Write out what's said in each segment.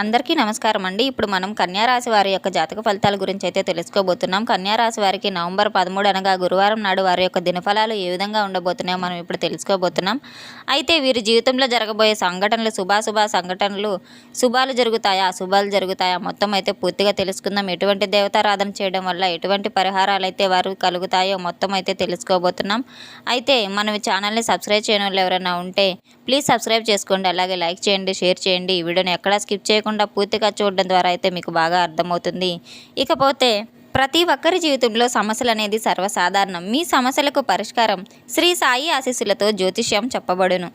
అందరికీ నమస్కారం అండి. ఇప్పుడు మనం కన్యారాశి వారి యొక్క జాతక ఫలితాల గురించి అయితే తెలుసుకోబోతున్నాం. కన్యారాశి వారికి నవంబర్ పదమూడు అనగా గురువారం నాడు వారి యొక్క దినఫలాలు ఏ విధంగా ఉండబోతున్నాయో మనం ఇప్పుడు తెలుసుకోబోతున్నాం. అయితే వీరి జీవితంలో జరగబోయే సంఘటనలు శుభాశుభ సంఘటనలు శుభాలు జరుగుతాయా అశుభాలు జరుగుతాయా మొత్తం అయితే పూర్తిగా తెలుసుకుందాం. ఎటువంటి దేవతారాధన చేయడం వల్ల ఎటువంటి పరిహారాలు అయితే వారు కలుగుతాయో మొత్తం అయితే తెలుసుకోబోతున్నాం. అయితే మన ఛానల్ని సబ్స్క్రైబ్ చేయడం ఎవరైనా ఉంటే ప్లీజ్ సబ్స్క్రైబ్ చేసుకోండి. అలాగే లైక్ చేయండి షేర్ చేయండి. ఈ వీడియోని ఎక్కడా స్కిప్ చేయకుండా పూర్తిగా చూడడం ద్వారా అయితే మీకు బాగా అర్థమవుతుంది. ఇకపోతే ప్రతి ఒక్కరి జీవితంలో సమస్యలు అనేది సర్వసాధారణం. మీ సమస్యలకు పరిష్కారం శ్రీ సాయి ఆశీస్సులతో జ్యోతిష్యం చెప్పబడును.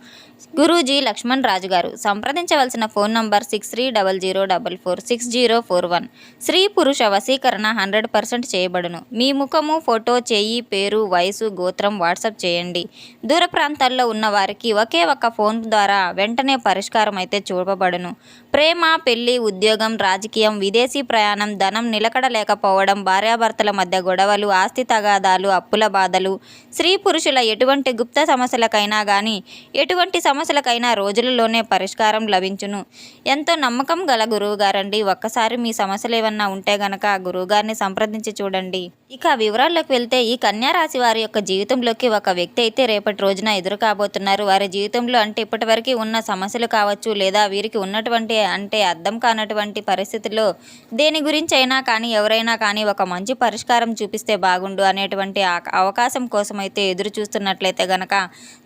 గురూజీ లక్ష్మణ్ రాజు గారు సంప్రదించవలసిన phone number six three double zero double four six zero four one. స్త్రీ పురుష వశీకరణ హండ్రెడ్ పర్సెంట్ చేయబడును. మీ ముఖము ఫోటో చేయి పేరు వయసు గోత్రం వాట్సాప్ చేయండి. దూర ప్రాంతాల్లో ఉన్న వారికి ఒకే ఒక్క ఫోన్ ద్వారా వెంటనే పరిష్కారం అయితే చూపబడును. ప్రేమ పెళ్ళి ఉద్యోగం రాజకీయం విదేశీ ప్రయాణం ధనం నిలకడ లేకపోవడం భార్యాభర్తల మధ్య గొడవలు ఆస్తి తగాదాలు అప్పుల బాధలు. స్త్రీ పురుషుల ఎటువంటి గుప్త సమస్యలకైనా కానీ ఎటువంటి సమస్యలకైనా రోజులలోనే పరిష్కారం లభించును. ఎంతో నమ్మకం గల గురువుగారండి. ఒక్కసారి మీ సమస్యలు ఏమన్నా ఉంటే గనక గురువుగారిని సంప్రదించి చూడండి. ఇక వివరాల్లోకి వెళ్తే ఈ కన్యారాశి వారి యొక్క జీవితంలోకి ఒక వ్యక్తి అయితే రేపటి రోజున ఎదురు కాబోతున్నారు. వారి జీవితంలో అంటే ఇప్పటివరకు ఉన్న సమస్యలు కావచ్చు లేదా వీరికి ఉన్నటువంటి అంటే అర్థం కానటువంటి పరిస్థితుల్లో దేని గురించి అయినా కానీ ఎవరైనా కానీ ఒక మంచి పరిష్కారం చూపిస్తే బాగుండు అనేటువంటి అవకాశం కోసం అయితే ఎదురు చూస్తున్నట్లయితే గనక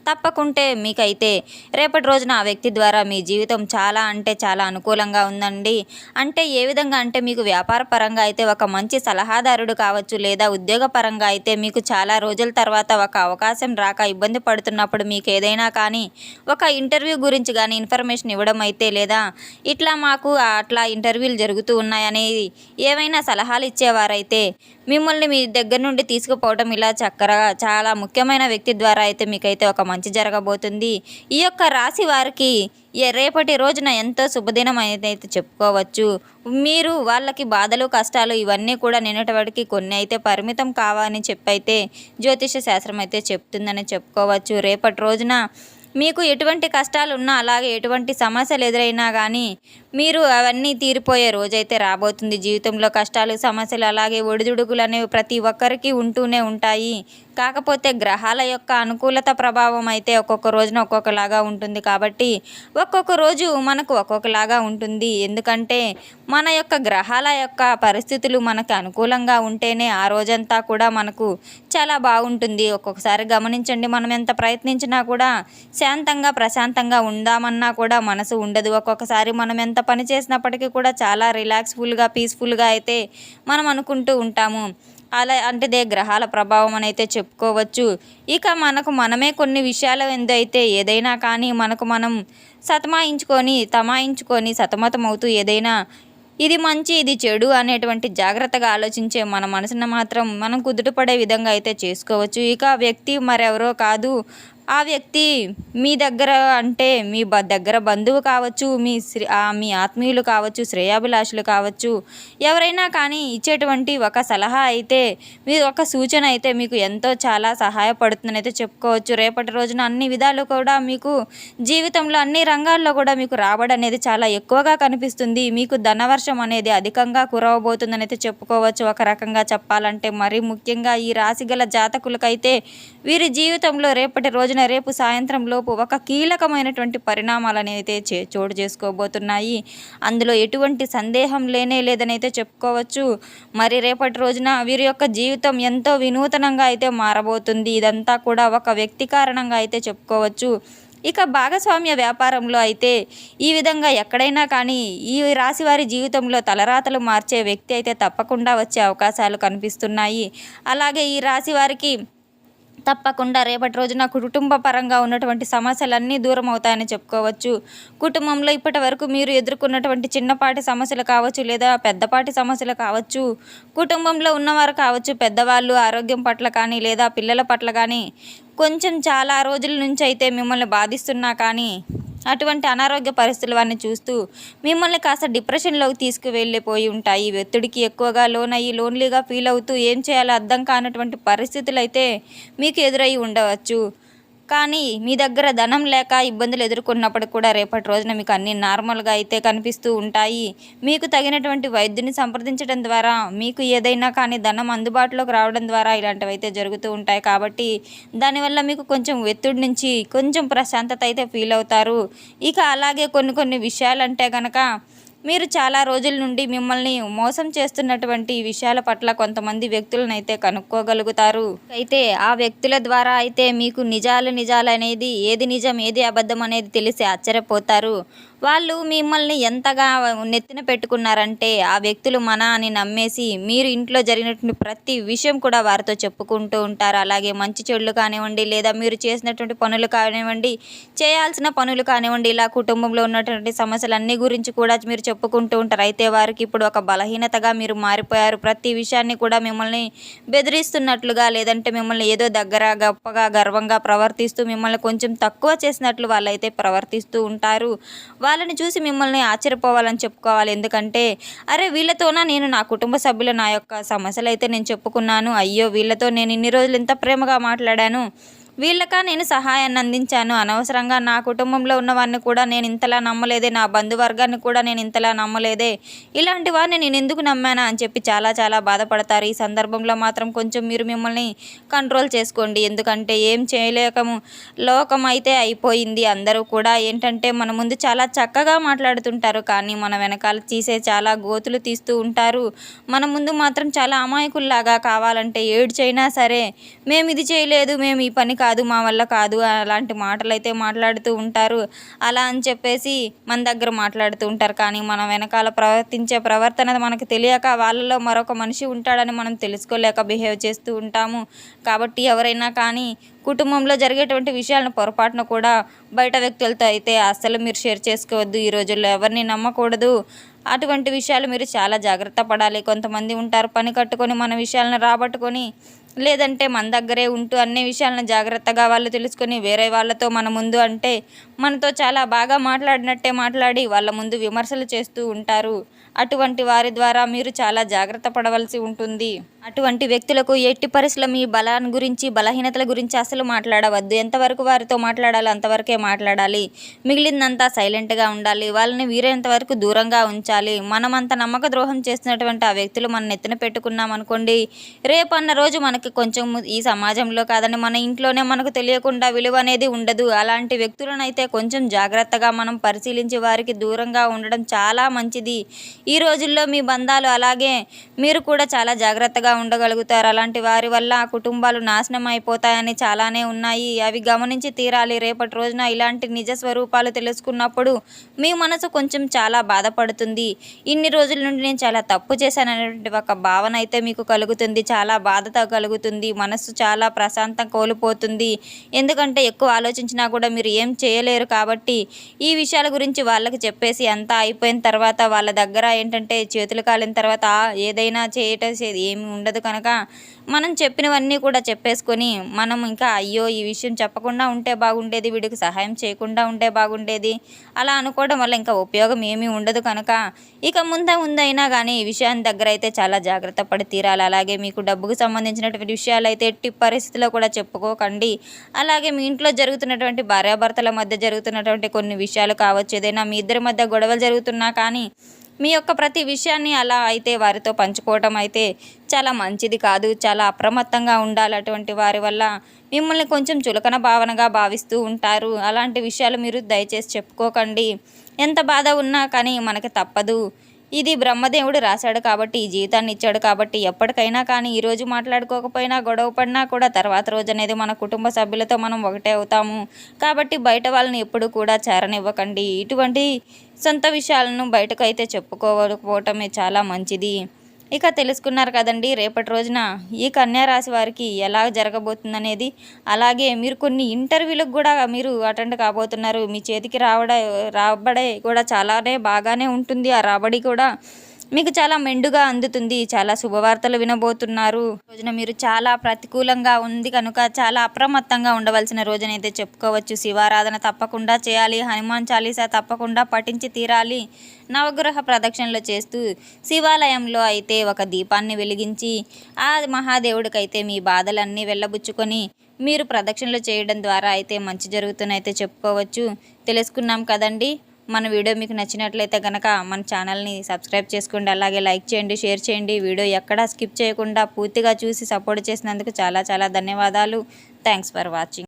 తప్పకుంటే మీకైతే రేపటి రోజున ఆ వ్యక్తి ద్వారా మీ జీవితం చాలా అంటే చాలా అనుకూలంగా ఉందండి. అంటే ఏ విధంగా అంటే మీకు వ్యాపార పరంగా అయితే ఒక మంచి సలహాదారుడు కావచ్చు లేదా ఉద్యోగ పరంగా అయితే మీకు చాలా రోజుల తర్వాత ఒక అవకాశం రాక ఇబ్బంది పడుతున్నప్పుడు మీకు ఏదైనా కానీ ఒక ఇంటర్వ్యూ గురించి కానీ ఇన్ఫర్మేషన్ ఇవ్వడం అయితే లేదా ఇట్లా మాకు అట్లా ఇంటర్వ్యూలు జరుగుతూ ఉన్నాయనేది ఏవైనా సలహాలు ఇచ్చేవారైతే మిమ్మల్ని మీ దగ్గర నుండి తీసుకుపోవడం ఇలా చక్కరగా చాలా ముఖ్యమైన వ్యక్తి ద్వారా అయితే మీకైతే ఒక మంచి జరగబోతుంది. ఈ యొక్క రాశి వారికి రేపటి రోజున ఎంతో శుభదినం అనేది అయితే చెప్పుకోవచ్చు. మీరు వాళ్ళకి బాధలు కష్టాలు ఇవన్నీ కూడా నిన్నటివాడికి కొన్ని అయితే పరిమితం కావని చెప్పైతే జ్యోతిష శాస్త్రం అయితే చెప్తుందని చెప్పుకోవచ్చు. రేపటి రోజున మీకు ఎటువంటి కష్టాలు ఉన్నా అలాగే ఎటువంటి సమస్యలు ఎదురైనా కానీ మీరు అవన్నీ తీరిపోయే రోజైతే రాబోతుంది. జీవితంలో కష్టాలు సమస్యలు అలాగే ఒడిదుడుకులు అనేవి ప్రతి ఒక్కరికి ఉంటూనే ఉంటాయి. కాకపోతే గ్రహాల యొక్క అనుకూలత ప్రభావం అయితే ఒక్కొక్క రోజున ఒక్కొక్కలాగా ఉంటుంది కాబట్టి ఒక్కొక్క రోజు మనకు ఒక్కొక్కలాగా ఉంటుంది. ఎందుకంటే మన యొక్క గ్రహాల యొక్క పరిస్థితులు మనకు అనుకూలంగా ఉంటేనే ఆ రోజంతా కూడా మనకు చాలా బాగుంటుంది. ఒక్కొక్కసారి గమనించండి మనం ఎంత ప్రయత్నించినా కూడా శాంతంగా ప్రశాంతంగా ఉందామన్నా కూడా మనసు ఉండదు. ఒక్కొక్కసారి మనం ఎంత పని చేసినప్పటికీ కూడా చాలా రిలాక్స్ఫుల్గా పీస్ఫుల్గా అయితే మనం అనుకుంటూ ఉంటాము. అలా అంటే గ్రహాల ప్రభావం అని అయితే చెప్పుకోవచ్చు. ఇక మనకు మనమే కొన్ని విషయాలు ఎందైతే ఏదైనా కానీ మనకు మనం సతమాయించుకొని తమాయించుకొని సతమతమవుతూ ఏదైనా ఇది మంచి ఇది చెడు అనేటువంటి జాగ్రత్తగా ఆలోచించే మన మనసును మాత్రం మనం కుదుటపడే విధంగా అయితే చేసుకోవచ్చు. ఇక వ్యక్తి మరెవరో కాదు ఆ వ్యక్తి మీ దగ్గర అంటే మీ బ దగ్గర బంధువు కావచ్చు మీ శ్రీ ఆ మీ ఆత్మీయులు కావచ్చు శ్రేయాభిలాషులు కావచ్చు ఎవరైనా కానీ ఇచ్చేటువంటి ఒక సలహా అయితే మీ ఒక సూచన అయితే మీకు ఎంతో చాలా సహాయపడుతుందని అయితే చెప్పుకోవచ్చు. రేపటి రోజున అన్ని విధాలు కూడా మీకు జీవితంలో అన్ని రంగాల్లో కూడా మీకు రాబడి అనేది చాలా ఎక్కువగా కనిపిస్తుంది. మీకు ధనవర్షం అనేది అధికంగా కురవబోతుందని అయితే చెప్పుకోవచ్చు. ఒక రకంగా చెప్పాలంటే మరి ముఖ్యంగా ఈ రాశి గల జాతకులకైతే వీరి జీవితంలో రేపటి రోజు రోజున రేపు సాయంత్రం లోపు ఒక కీలకమైనటువంటి పరిణామాలు అనేది చోటు చేసుకోబోతున్నాయి. అందులో ఎటువంటి సందేహం లేనే లేదని అయితే చెప్పుకోవచ్చు. మరి రేపటి రోజున వీరి యొక్క జీవితం ఎంతో వినూతనంగా అయితే మారబోతుంది. ఇదంతా కూడా ఒక వ్యక్తి కారణంగా అయితే చెప్పుకోవచ్చు. ఇక భాగస్వామ్య వ్యాపారంలో అయితే ఈ విధంగా ఎక్కడైనా కానీ ఈ రాశి వారి జీవితంలో తలరాతలు మార్చే వ్యక్తి అయితే తప్పకుండా వచ్చే అవకాశాలు కనిపిస్తున్నాయి. అలాగే ఈ రాశి వారికి తప్పకుండా రేపటి రోజున కుటుంబ పరంగా ఉన్నటువంటి సమస్యలన్నీ దూరం అవుతాయని చెప్పుకోవచ్చు. కుటుంబంలో ఇప్పటి వరకు మీరు ఎదుర్కొన్నటువంటి చిన్నపాటి సమస్యలు కావచ్చు లేదా పెద్దపాటి సమస్యలు కావచ్చు కుటుంబంలో ఉన్నవారు కావచ్చు పెద్దవాళ్ళు ఆరోగ్యం పట్ల కానీ లేదా పిల్లల పట్ల కానీ కొంచెం చాలా రోజుల నుంచి అయితే మిమ్మల్ని బాధిస్తున్నా కానీ అటువంటి అనారోగ్య పరిస్థితులు వారిని చూస్తూ మిమ్మల్ని కాస్త డిప్రెషన్లోకి తీసుకువెళ్ళిపోయి ఉంటాయి. ఒత్తిడికి ఎక్కువగా లోనయ్యి లోన్లీగా ఫీల్ అవుతూ ఏం చేయాలో అర్థం కానటువంటి పరిస్థితులు అయితే మీకు ఎదురై ఉండవచ్చు. కానీ మీ దగ్గర ధనం లేక ఇబ్బందులు ఎదుర్కొన్నప్పుడు కూడా రేపటి రోజున మీకు అన్నీ నార్మల్గా అయితే కనిపిస్తూ ఉంటాయి. మీకు తగినటువంటి వైద్యుని సంప్రదించడం ద్వారా మీకు ఏదైనా కానీ ధనం అందుబాటులోకి రావడం ద్వారా ఇలాంటివి అయితే జరుగుతూ ఉంటాయి. కాబట్టి దానివల్ల మీకు కొంచెం ఒత్తిడి నుంచి కొంచెం ప్రశాంతత అయితే ఫీల్ అవుతారు. ఇక అలాగే కొన్ని కొన్ని విషయాలంటే కనుక మీరు చాలా రోజుల నుండి మిమ్మల్ని మోసం చేస్తున్నటువంటి విషయాల పట్ల కొంతమంది వ్యక్తులను అయితే కనుక్కోగలుగుతారు. అయితే ఆ వ్యక్తుల ద్వారా అయితే మీకు నిజాలు నిజాలు అనేది ఏది నిజం ఏది అబద్ధం అనేది తెలిసి ఆశ్చర్యపోతారు. వాళ్ళు మిమ్మల్ని ఎంతగా నెత్తిన పెట్టుకున్నారంటే ఆ వ్యక్తులు మన అని నమ్మేసి మీరు ఇంట్లో జరిగినటువంటి ప్రతి విషయం కూడా వారితో చెప్పుకుంటూ ఉంటారు. అలాగే మంచి చెడులు కానివ్వండి లేదా మీరు చేసినటువంటి పనులు కానివ్వండి చేయాల్సిన పనులు కానివ్వండి ఇలా కుటుంబంలో ఉన్నటువంటి సమస్యలన్నీ గురించి కూడా మీరు చెప్పుకుంటూ ఉంటారు. అయితే వారికి ఇప్పుడు ఒక బలహీనతగా మీరు మారిపోయారు. ప్రతి విషయాన్ని కూడా మిమ్మల్ని బెదిరిస్తున్నట్లుగా లేదంటే మిమ్మల్ని ఏదో దగ్గర గొప్పగా గర్వంగా ప్రవర్తిస్తూ మిమ్మల్ని కొంచెం తక్కువ చేసినట్లు వాళ్ళైతే ప్రవర్తిస్తూ ఉంటారు. వాళ్ళని చూసి మిమ్మల్ని ఆశ్చర్యపోవాలని చెప్పుకోవాలి. ఎందుకంటే అరే వీళ్ళతోనా నేను నా కుటుంబ సభ్యులు నా యొక్క సమస్యలు అయితే నేను చెప్పుకున్నాను. అయ్యో వీళ్ళతో నేను ఇన్ని రోజులు ఎంత ప్రేమగా మాట్లాడాను. వీళ్ళక నేను సహాయాన్ని అందించాను. అనవసరంగా నా కుటుంబంలో ఉన్న వారిని కూడా నేను ఇంతలా నమ్మలేదే నా బంధువర్గాన్ని కూడా నేను ఇంతలా నమ్మలేదే. ఇలాంటి వారిని నేను ఎందుకు నమ్మానా అని చెప్పి చాలా చాలా బాధపడతారు. ఈ సందర్భంలో మాత్రం కొంచెం మీరు మిమ్మల్ని కంట్రోల్ చేసుకోండి. ఎందుకంటే ఏం చేయలేకము. లోకం అయితే అయిపోయింది. అందరూ కూడా ఏంటంటే మన ముందు చాలా చక్కగా మాట్లాడుతుంటారు. కానీ మన వెనకాల తీసే చాలా గోతులు తీస్తూ ఉంటారు. మన ముందు మాత్రం చాలా అమాయకుల్లాగా కావాలంటే ఏడు చైనా సరే మేము ఇది చేయలేదు. మేము ఈ పని కాదు మా వల్ల కాదు అలాంటి మాటలు అయితే మాట్లాడుతూ ఉంటారు. అలా అని చెప్పేసి మన దగ్గర మాట్లాడుతూ ఉంటారు. కానీ మనం వెనకాల ప్రవర్తించే ప్రవర్తన మనకు తెలియక వాళ్ళలో మరొక మనిషి ఉంటాడని మనం తెలుసుకోలేక బిహేవ్ చేస్తూ ఉంటాము. కాబట్టి ఎవరైనా కానీ కుటుంబంలో జరిగేటువంటి విషయాలను పొరపాటున కూడా బయట వ్యక్తులతో అయితే అస్సలు మీరు షేర్ చేసుకోవద్దు. ఈ రోజుల్లో ఎవరిని నమ్మకూడదు. అటువంటి విషయాలు మీరు చాలా జాగ్రత్త పడాలి. కొంతమంది ఉంటారు పని కట్టుకొని మన విషయాలను రాబట్టుకొని లేదంటే మన దగ్గరే ఉంటూ అన్ని విషయాలను జాగ్రత్తగా వాళ్ళు తెలుసుకొని వేరే వాళ్ళతో మన ముందు అంటే మనతో చాలా బాగా మాట్లాడినట్టే మాట్లాడి వాళ్ళ ముందు విమర్శలు చేస్తూ ఉంటారు. అటువంటి వారి ద్వారా మీరు చాలా జాగ్రత్త పడవలసి ఉంటుంది. అటువంటి వ్యక్తులకు ఎట్టి పరిస్థితుల మీ బలాన్ని గురించి బలహీనతల గురించి అసలు మాట్లాడవద్దు. ఎంతవరకు వారితో మాట్లాడాలో అంతవరకే మాట్లాడాలి. మిగిలిందంతా సైలెంట్గా ఉండాలి. వాళ్ళని వీరైనంత వరకు దూరంగా ఉంచాలి. మనం అంత నమ్మక ద్రోహం చేస్తున్నటువంటి ఆ వ్యక్తులు మన నెత్తిన పెట్టుకున్నాం అనుకోండి రేపు అన్న రోజు మనకి కొంచెం ఈ సమాజంలో కాదని మన ఇంట్లోనే మనకు తెలియకుండా విలువ అనేది ఉండదు. అలాంటి వ్యక్తులను అయితే కొంచెం జాగ్రత్తగా మనం పరిశీలించి వారికి దూరంగా ఉండడం చాలా మంచిది. ఈ రోజుల్లో మీ బంధాలు అలాగే మీరు కూడా చాలా జాగ్రత్తగా ఉండగలుగుతారు. అలాంటి వారి వల్ల ఆ కుటుంబాలు నాశనం అయిపోతాయని చాలానే ఉన్నాయి. అవి గమనించి తీరాలి. రేపటి రోజున ఇలాంటి నిజ స్వరూపాలు తెలుసుకున్నప్పుడు మీ మనసు కొంచెం చాలా బాధపడుతుంది. ఇన్ని రోజుల నుండి నేను చాలా తప్పు చేశాననేటువంటి ఒక భావన అయితే మీకు కలుగుతుంది. చాలా బాధత కలుగుతుంది. మనసు చాలా ప్రశాంతం కోల్పోతుంది. ఎందుకంటే ఎక్కువ ఆలోచించినా కూడా మీరు ఏం చేయలేరు కాబట్టి ఈ విషయాల గురించి వాళ్ళకి చెప్పేసి అంతా అయిపోయిన తర్వాత వాళ్ళ దగ్గర ఏంటంటే చేతులు కాలిన తర్వాత ఏదైనా చేయటం ఏమి ఉండదు కనుక మనం చెప్పినవన్నీ కూడా చెప్పేసుకొని మనం ఇంకా అయ్యో ఈ విషయం చెప్పకుండా ఉంటే బాగుండేది వీడికి సహాయం చేయకుండా ఉంటే బాగుండేది అలా అనుకోవడం వల్ల ఇంకా ఉపయోగం ఏమీ ఉండదు కనుక ఇక ముందే ముందైనా కానీ ఈ విషయాన్ని దగ్గర అయితే చాలా జాగ్రత్త పడి తీరాలి. అలాగే మీకు డబ్బుకు సంబంధించినటువంటి విషయాలు అయితే ఎట్టి పరిస్థితిలో కూడా చెప్పుకోకండి. అలాగే మీ ఇంట్లో జరుగుతున్నటువంటి భార్యాభర్తల మధ్య జరుగుతున్నటువంటి కొన్ని విషయాలు కావచ్చు ఏదైనా మీ ఇద్దరి మధ్య గొడవలు జరుగుతున్నా కానీ మీ యొక్క ప్రతి విషయాన్ని అలా అయితే వారితో పంచుకోవటం అయితే చాలా మంచిది కాదు. చాలా అప్రమత్తంగా ఉండాలి అటువంటి వారి వల్ల మిమ్మల్ని కొంచెం చులకన భావనగా భావిస్తూ ఉంటారు. అలాంటి విషయాలు మీరు దయచేసి చెప్పుకోకండి. ఎంత బాధ ఉన్నా కానీ మనకి తప్పదు. ఇది బ్రహ్మదేవుడు రాశాడు కాబట్టి ఈ జీవితాన్ని ఇచ్చాడు కాబట్టి ఎప్పటికైనా కానీ ఈరోజు మాట్లాడుకోకపోయినా గొడవ పడినా కూడా తర్వాత రోజు అనేది మన కుటుంబ సభ్యులతో మనం ఒకటే అవుతాము. కాబట్టి బయట వాళ్ళని ఎప్పుడు కూడా చేరనివ్వకండి. ఇటువంటి సొంత విషయాలను బయటకు అయితే చెప్పుకోకపోవటమే చాలా మంచిది. ఇక తెలుసుకున్నారు కదండి రేపటి రోజున ఈ కన్యారాశి వారికి ఎలా జరగబోతుందనేది. అలాగే మీరు కొన్ని ఇంటర్వ్యూలకు కూడా మీరు అటెండ్ కాబోతున్నారు. మీ చేతికి రావడ రాబడే కూడా చాలానే బాగానే ఉంటుంది. ఆ రాబడి కూడా మీకు చాలా మెండుగా అందుతుంది. చాలా శుభవార్తలు వినబోతున్నారు. రోజున మీరు చాలా ప్రతికూలంగా ఉంది కనుక చాలా అప్రమత్తంగా ఉండవలసిన రోజునైతే చెప్పుకోవచ్చు. శివారాధన తప్పకుండా చేయాలి. హనుమాన్ చాలీసా తప్పకుండా పఠించి తీరాలి. నవగ్రహ ప్రదక్షిణలు చేస్తూ శివాలయంలో అయితే ఒక దీపాన్ని వెలిగించి ఆ మహాదేవుడికైతే మీ బాధలన్నీ వెళ్ళబుచ్చుకొని మీరు ప్రదక్షిణలు చేయడం ద్వారా అయితే మంచి జరుగుతుందని చెప్పుకోవచ్చు. తెలుసుకున్నాం కదండి. మన వీడియో మీకు నచ్చినట్లయితే కనుక మన ఛానల్ని సబ్స్క్రైబ్ చేసుకోండి అలాగే లైక్ చేయండి షేర్ చేయండి. వీడియో ఎక్కడా స్కిప్ చేయకుండా పూర్తిగా చూసి సపోర్ట్ చేసినందుకు చాలా చాలా ధన్యవాదాలు. Thanks for watching